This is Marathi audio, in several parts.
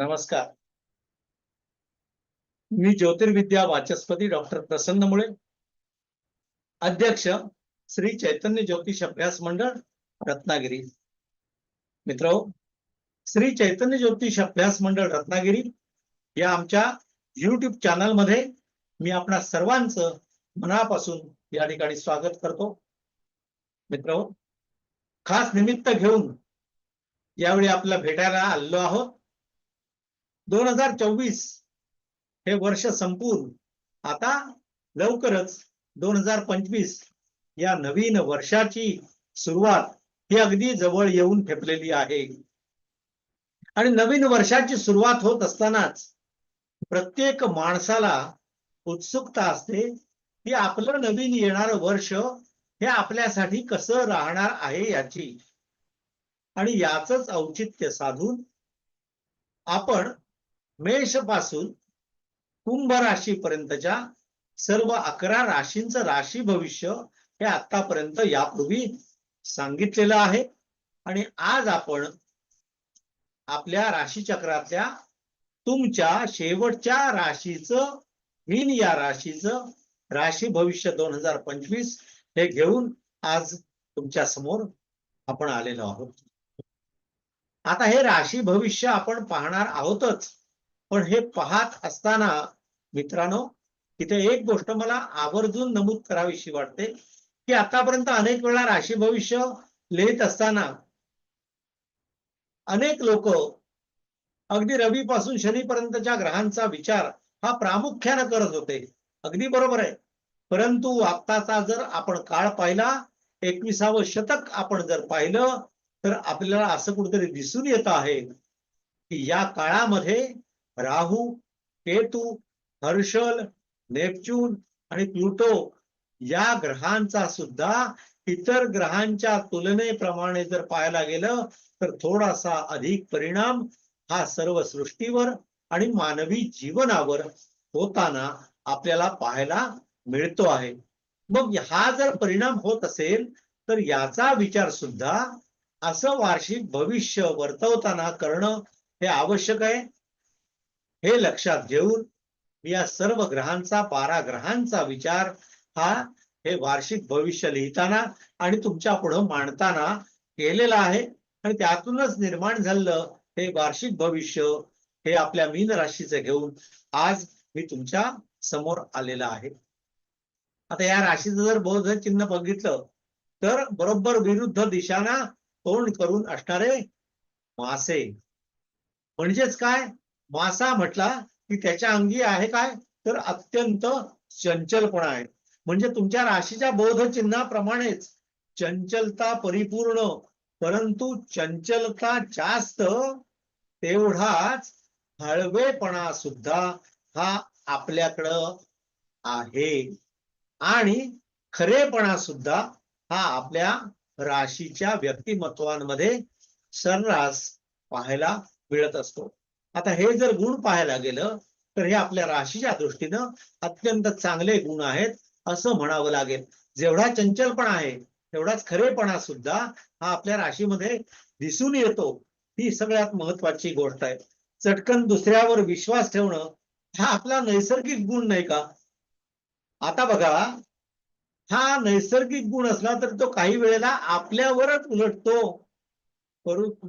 नमस्कार. मी ज्योतिर्विद्या वाचस्पती डॉक्टर प्रसन्न मुळे अध्यक्ष श्री चैतन्य ज्योतिष अभ्यास मंडळ रत्नागिरी. मित्र श्री चैतन्य ज्योतिष अभ्यास मंडळ रत्नागिरी या आमच्या युट्यूब चॅनलमध्ये मी आपणा सर्वांचं मनापासून या ठिकाणी स्वागत करतो. मित्र खास निमित्त घेऊन यावेळी आपल्याला भेटायला आलेलो आहोत. दोन हजार चोवीस हे वर्ष संपून आता लवकरच दोन हजार पंचवीस या नवीन वर्षाची सुरुवात ही अगदी जवळ येऊन ठेपलेली आहे. आणि नवीन वर्षाची सुरुवात होत असतानाच प्रत्येक माणसाला उत्सुकता असते की आपलं नवीन येणारं वर्ष हे आपल्यासाठी कसं राहणार आहे याची. आणि याच औचित्य साधून आपण मेषपासून कुंभ राशीपर्यंतच्या सर्व अकरा राशींचं राशी भविष्य हे आतापर्यंत यापूर्वी सांगितलेलं आहे. आणि आज आपण आपल्या राशीचक्रातल्या तुमच्या शेवटच्या राशीचं मीन या राशीचं राशी भविष्य दोन हजार पंचवीस हे घेऊन आज तुमच्यासमोर आपण आलेलो आहोत. आता हे राशी भविष्य आपण पाहणार आहोतच. पण हे पाहत असताना मित्रांनो इथे एक गोष्ट मला आवर्जून नमूद करावीशी वाटते की आतापर्यंत अनेक वेळा राशी भविष्य लिहित असताना अनेक लोक अगदी रवी पासून शनीपर्यंतच्या ग्रहांचा विचार हा प्रामुख्यानं करत होते. अगदी बरोबर आहे. परंतु आत्ताचा जर आपण काळ पाहिला एकविसावं शतक आपण जर पाहिलं तर आपल्याला असं कुठेतरी दिसून येत आहे की या काळामध्ये राहू केतू हर्षल नेपच्यून आणि प्लुटो या ग्रहांचा सुद्धा इतर ग्रहांच्या तुलनेप्रमाणे जर पाहायला गेलं तर थोडासा अधिक परिणाम हा सर्व सृष्टीवर आणि मानवी जीवनावर होताना आपल्याला पाहायला मिळतो आहे. मग हा जर परिणाम होत असेल तर याचा विचार सुद्धा असं वार्षिक भविष्य वर्तवताना करणं हे आवश्यक आहे. हे लक्षात घेऊन मी या सर्व ग्रहांचा बारा ग्रहांचा विचार हा हे वार्षिक भविष्य लिहिताना आणि तुमच्या पुढं मांडताना केलेला आहे. आणि त्यातूनच निर्माण झालेलं हे वार्षिक भविष्य हे आपल्या मीन राशीचं घेऊन आज मी तुमच्यासमोर आलेलं आहे. आता या राशीचं जर बौद्ध चिन्ह बघितलं तर बरोबर विरुद्ध दिशाना तोंड करून असणारे मासे. म्हणजेच काय? मासा म्हटला की त्याच्या अंगी आहे काय? तर अत्यंत चंचलपणा आहे. म्हणजे तुमच्या राशीच्या बोध चिन्हाप्रमाणेच चंचलता परिपूर्ण परंतु चंचलता जास्त तेवढाच हळवेपणा सुद्धा हा आपल्याकडं आहे. आणि खरेपणा सुद्धा हा आपल्या राशीच्या व्यक्तिमत्वांमध्ये सर्रास पाहायला मिळत असतो. आता हे जर गुण पाहायला गेलं तर हे आपल्या राशीच्या दृष्टीनं अत्यंत चांगले गुण आहेत असं म्हणावं लागेल. जेवढा चंचलपणा आहे तेवढाच खरेपणा सुद्धा हा आपल्या राशीमध्ये दिसून येतो. ही सगळ्यात महत्वाची गोष्ट आहे. चटकन दुसऱ्यावर विश्वास ठेवणं हा आपला नैसर्गिक गुण नाही का? आता बघा हा नैसर्गिक गुण असला तर तो काही वेळेला आपल्यावरच उलटतो.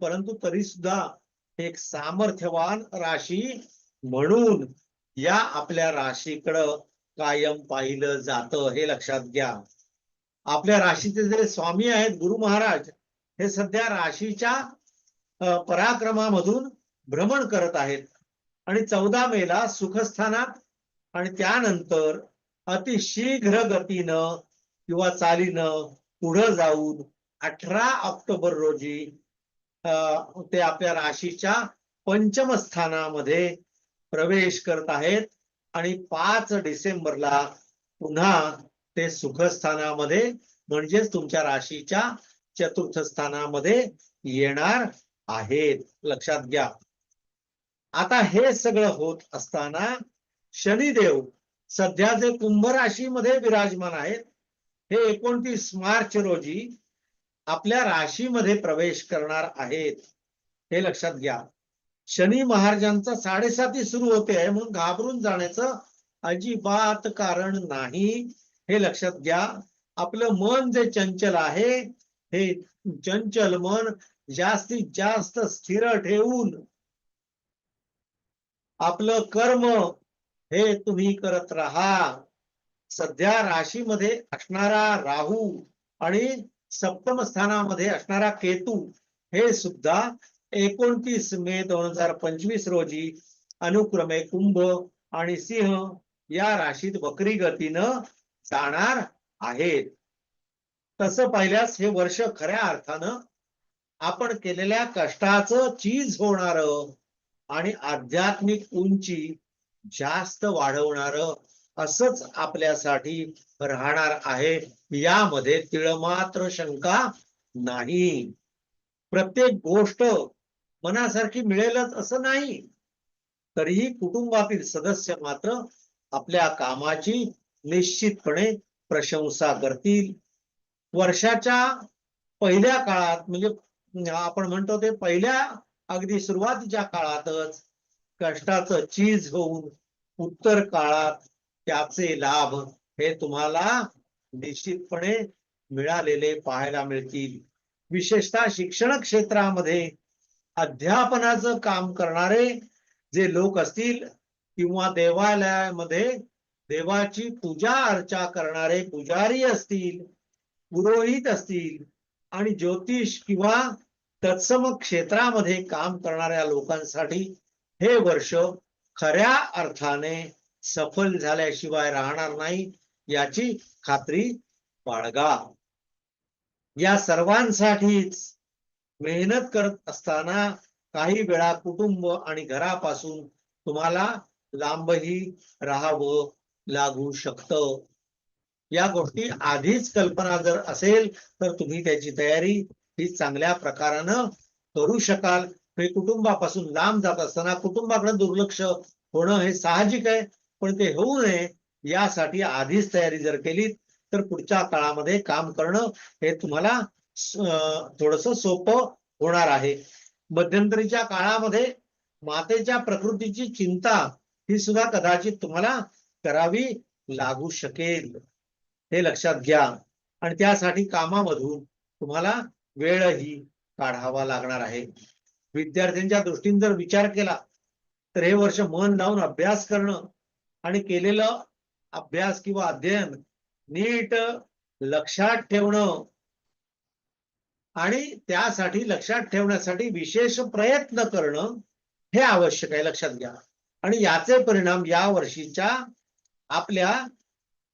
परंतु तरी सुद्धा एक सामर्थ्यवान राशी म्हणून या आपल्या राशीकडं कायम पाहिलं जातं हे लक्षात घ्या. आपल्या राशीचे जे स्वामी आहेत गुरु महाराज हे सध्या राशीच्या पराक्रमामधून भ्रमण करत आहेत. आणि चौदा मेला सुखस्थानात आणि त्यानंतर अतिशीघ्र गतीनं किंवा चालीनं पुढं जाऊन अठरा ऑक्टोबर रोजी ते आपल्या राशीच्या पंचम स्थानामध्ये प्रवेश करत आहेत. आणि पाच डिसेंबरला पुन्हा ते सुखस्थानामध्ये म्हणजेच तुमच्या राशीच्या चतुर्थ स्थानामध्ये येणार आहेत. लक्षात घ्या. आता हे सगळं होत असताना शनिदेव सध्या जे कुंभ राशीमध्ये विराजमान आहेत हे एकोणतीस मार्च रोजी आपल्या राशीमध्ये प्रवेश करणार आहेत हे लक्षात घ्या. शनी महाराजांचा साडेसाती सुरू होते आहे म्हणून घाबरून जाण्याचं अजिबात कारण नाही हे लक्षात घ्या. आपलं मन जे चंचल आहे हे चंचल मन जास्तीत जास्त स्थिर ठेवून आपलं कर्म हे तुम्ही करत राहा. सध्या राशीमध्ये असणारा राहू आणि सप्तम स्थानामध्ये असणारा केतू हे सुद्धा एकोणतीस मे दोन हजार पंचवीस रोजी अनुक्रमे कुंभ आणि सिंह या राशीत वक्री गतीनं जाणार आहेत. तसं पाहिल्यास हे वर्ष खऱ्या अर्थानं आपण केलेल्या कष्टाचं चीज होणार आणि आध्यात्मिक उंची जास्त वाढवणार असंच आपल्यासाठी राहणार आहे. यामध्ये तिळमात्र शंका नाही. प्रत्येक गोष्ट मनासारखी मिळेलच असं नाही. तरीही कुटुंबातील सदस्य मात्र आपल्या कामाची निश्चितपणे प्रशंसा करतील. वर्षाच्या पहिल्या काळात म्हणजे आपण म्हणतो ते पहिल्या अगदी सुरुवातीच्या काळातच कष्टाचं चीज होऊन उत्तर काळात त्याचे लाभ हे तुम्हाला निश्चितपणे मिळालेले पाहायला मिळतील. विशेषतः शिक्षण क्षेत्रामध्ये अध्यापनाचं काम करणारे जे लोक असतील किंवा देवालयामध्ये देवाची पूजा अर्चा करणारे पुजारी असतील पुरोहित असतील आणि ज्योतिष किंवा तत्सम क्षेत्रामध्ये काम करणाऱ्या लोकांसाठी हे वर्ष खऱ्या अर्थाने सफल झाल्याशिवाय राहणार नाही याची खात्री बाळगा. या सर्वांसाठीच मेहनत करत असताना काही वेळा कुटुंब आणि घरापासून तुम्हाला लांबही राहावं लागू शकतं. या गोष्टी आधीच कल्पना जर असेल तर तुम्ही त्याची तयारी ही चांगल्या प्रकारानं करू शकाल. हे कुटुंबापासून लांब जात असताना कुटुंबाकडे दुर्लक्ष होणं हे साहजिक आहे. पण ते होऊ नये यासाठी आधीच तयारी जर केली तर पुढच्या काळामध्ये काम करणं हे तुम्हाला थोडस सोपं होणार आहे. मध्यंतरीच्या काळामध्ये मातेच्या प्रकृतीची चिंता ही सुद्धा कदाचित तुम्हाला करावी लागू शकेल. हे लक्षात घ्या. आणि त्यासाठी कामामधून तुम्हाला वेळही काढावा लागणार आहे. विद्यार्थ्यांच्या दृष्टीने जर विचार केला तर हे वर्ष मन लावून अभ्यास करणं आणि केलेलं अभ्यास किंवा अध्ययन नीट लक्षात ठेवणं आणि त्यासाठी लक्षात ठेवण्यासाठी विशेष प्रयत्न करणं हे आवश्यक आहे लक्षात घ्या. आणि याचे परिणाम या वर्षीच्या आपल्या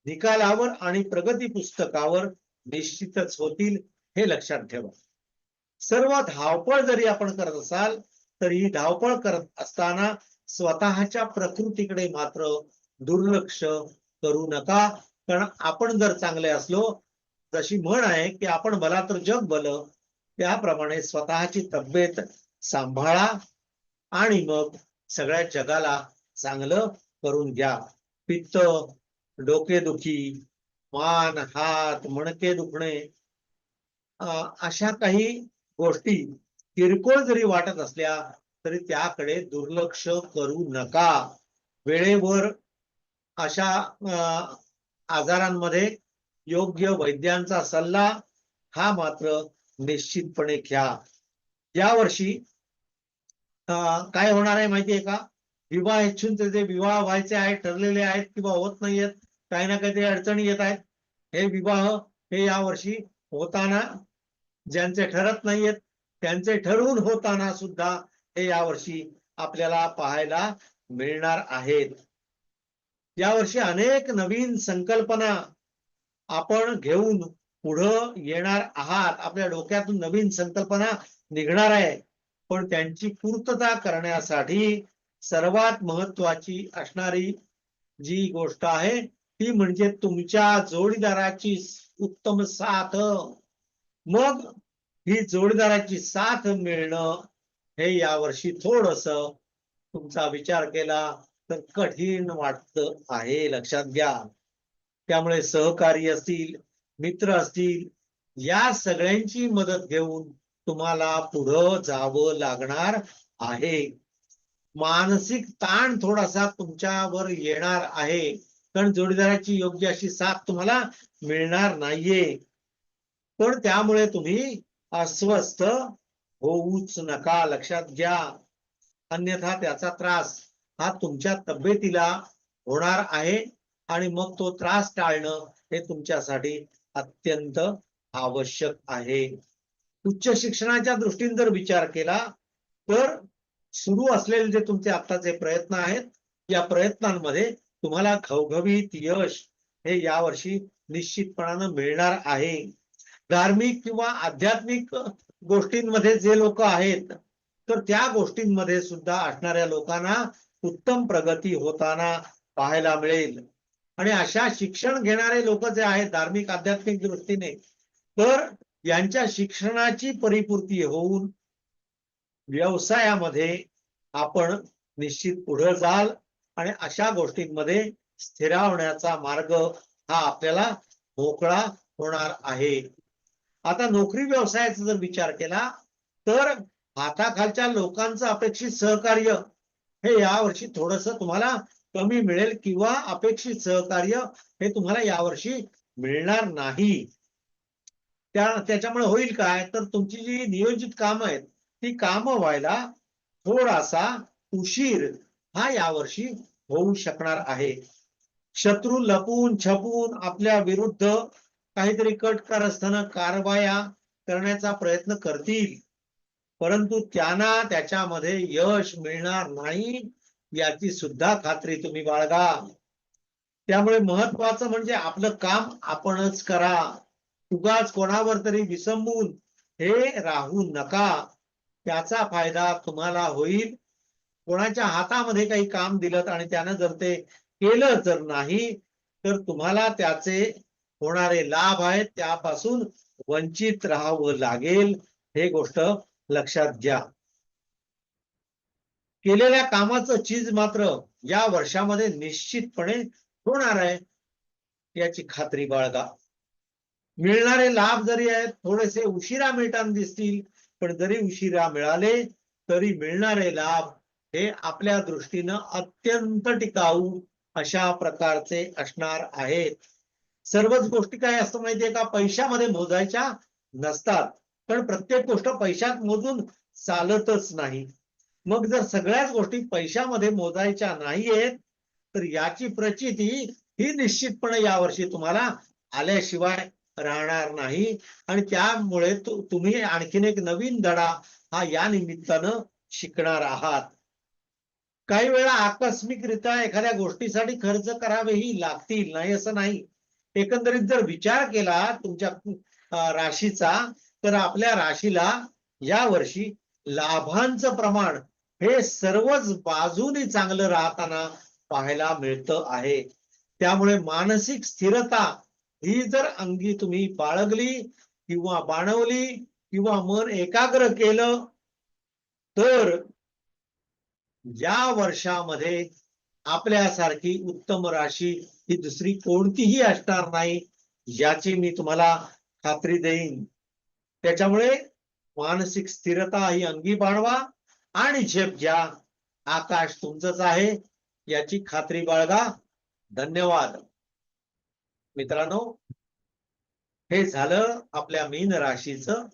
निकालावर आणि प्रगती पुस्तकावर निश्चितच होतील हे लक्षात ठेवा. सर्व धावपळ जरी आपण करत असाल तरी ही धावपळ करत असताना स्वतःच्या प्रकृतीकडे मात्र दुर्लक्ष करू नका. कारण आपण जर चांगले असलो जशी म्हण आहे की आपण भला तर जग भल त्याप्रमाणे स्वतःची तब्येत सांभाळा आणि मग सगळ्या जगाला चांगलं करून घ्या. पित्त डोकेदुखी मान हात मणके दुखणे अशा काही गोष्टी किरकोळ जरी वाटत असल्या तरी त्याकडे दुर्लक्ष करू नका. वेळेवर अशा आजारांमध्ये योग्य वैद्यांचा सल्ला हा मात्र निश्चितपणे घ्या. यावर्षी काय होणार आहे माहितीये का? विवाह इच्छून जे विवाह व्हायचे आहेत ठरलेले आहेत किंवा होत नाहीयेत काही ना काही अडचणी येत आहेत. हे विवाह हे यावर्षी होताना ज्यांचे ठरत नाहीयेत त्यांचे ठरवून होताना सुद्धा हे यावर्षी आपल्याला पाहायला मिळणार आहेत. यावर्षी अनेक नवीन संकल्पना आपण घेऊन पुढं येणार आहात. आपल्या डोक्यातून नवीन संकल्पना निघणार आहे. पण त्यांची पूर्तता करण्यासाठी सर्वात महत्वाची असणारी जी गोष्ट आहे ती म्हणजे तुमच्या जोडीदाराची उत्तम साथ. मग ही जोडीदाराची साथ मिळणं हे यावर्षी थोडस तुमचा विचार केला. तर कठीण वाटत आहे लक्षात घ्या. त्यामुळे सहकारी असतील मित्र असतील या सगळ्यांची मदत घेऊन तुम्हाला पुढं जावं लागणार आहे. मानसिक ताण थोडासा तुमच्यावर येणार आहे. कारण जोडीदाराची योग्य अशी साथ तुम्हाला मिळणार नाहीये. पण त्यामुळे तुम्ही अस्वस्थ होऊच नका लक्षात घ्या. अन्यथा त्याचा त्रास हा तुमच्या तब्येतीला होणार आहे आणि मग तो त्रास टाळणं हे तुमच्यासाठी अत्यंत आवश्यक आहे. उच्च शिक्षणाच्या दृष्टीने जर विचार केला तर सुरू असलेले जे तुमचे आत्ताचे प्रयत्न आहेत या प्रयत्नांमध्ये तुम्हाला घवघवीत यश हे यावर्षी निश्चितपणानं मिळणार आहे. धार्मिक किंवा आध्यात्मिक गोष्टींमध्ये जे लोक आहेत तर त्या गोष्टींमध्ये सुद्धा असणाऱ्या लोकांना उत्तम प्रगती होताना पाहायला मिळेल. आणि अशा शिक्षण घेणारे लोक जे आहेत धार्मिक आध्यात्मिक दृष्टीने तर यांच्या शिक्षणाची परिपूर्ती होऊन व्यवसायामध्ये आपण निश्चित पुढे जाल आणि अशा गोष्टींमध्ये स्थिरावण्याचा मार्ग हा आपल्याला मोकळा होणार आहे. आता नोकरी व्यवसायाचा जर विचार केला तर हाताखालच्या लोकांचं अपेक्षित सहकार्य हे यावर्षी थोडस तुम्हाला कमी मिळेल किंवा अपेक्षित सहकार्य हे तुम्हाला यावर्षी मिळणार नाही. त्या त्याच्यामुळे होईल काय? तर तुमची जी नियोजित कामं आहेत ती कामं व्हायला थोडासा उशीर हा यावर्षी होऊ शकणार आहे. शत्रू लपून छपून आपल्या विरुद्ध काहीतरी कट कारस्थान कारवाया करण्याचा प्रयत्न करतील. परंतु त्यांना त्याच्यामध्ये यश मिळणार नाही याची सुद्धा खात्री तुम्ही बाळगा. त्यामुळे महत्वाचं म्हणजे आपलं काम आपणच करा. उगाच कोणावर तरी विसंबून हे राहू नका. त्याचा फायदा तुम्हाला होईल. कोणाच्या हातामध्ये काही काम दिलं आणि त्यानं जर ते केलं जर नाही तर तुम्हाला त्याचे होणारे लाभ आहेत. त्यापासून वंचित राहावं लागेल. हे गोष्ट लक्षात घ्या. केलेल्या कामाचं चीज मात्र या वर्षामध्ये निश्चितपणे होणार आहे याची खात्री बाळगा. मिळणारे लाभ जरी आहेत थोडेसे उशिरा मिळताना दिसतील पण जरी उशिरा मिळाले तरी मिळणारे लाभ हे आपल्या दृष्टीनं अत्यंत टिकाऊ अशा प्रकारचे असणार आहेत. सर्वच गोष्टी काय असतं माहितीये का? पैशामध्ये मोजायच्या नसतात. पण प्रत्येक गोष्ट पैशात मोजून चालतच नाही. मग जर सगळ्याच गोष्टी पैशामध्ये मोजायच्या नाहीयेत तर याची प्रचिती ही निश्चितपणे यावर्षी तुम्हाला आल्याशिवाय राहणार नाही. आणि त्यामुळे तुम्ही आणखीन एक नवीन धडा हा या निमित्तानं शिकणार आहात. काही वेळा आकस्मिकरित्या एखाद्या गोष्टीसाठी खर्च करावेही लागतील नाही असं नाही. एकंदरीत जर विचार केला तुमच्या राशीचा तर आपल्या राशीला या वर्षी लाभांचं प्रमाण हे सर्वच बाजूनी चांगलं राहताना पाहायला मिळतं आहे. त्यामुळे मानसिक स्थिरता ही जर अंगी तुम्ही बाळगली किंवा बाणवली किंवा मन एकाग्र केलं तर या वर्षामध्ये आपल्यासारखी उत्तम राशी ही दुसरी कोणतीही असणार नाही याची मी तुम्हाला खात्री देईन. त्याच्यामुळे मानसिक स्थिरता ही अंगी बाळवा आणि झेप घ्या. आकाश तुमचंच आहे याची खात्री बाळगा. धन्यवाद. मित्रांनो हे झालं आपल्या मीन राशीचं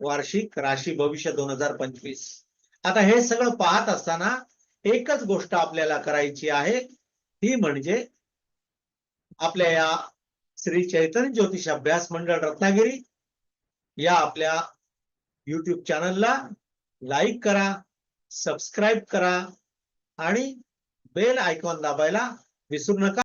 वार्षिक राशी भविष्य दोन हजार पंचवीस. आता हे सगळं पाहत असताना एकच गोष्ट आपल्याला करायची आहे ती म्हणजे आपल्या या श्री चैतन्य ज्योतिष अभ्यास मंडळ रत्नागिरी या आपल्या युट्यूब चॅनलला लाईक करा सबस्क्राईब करा आणि बेल आयकॉन दाबायला विसरू नका.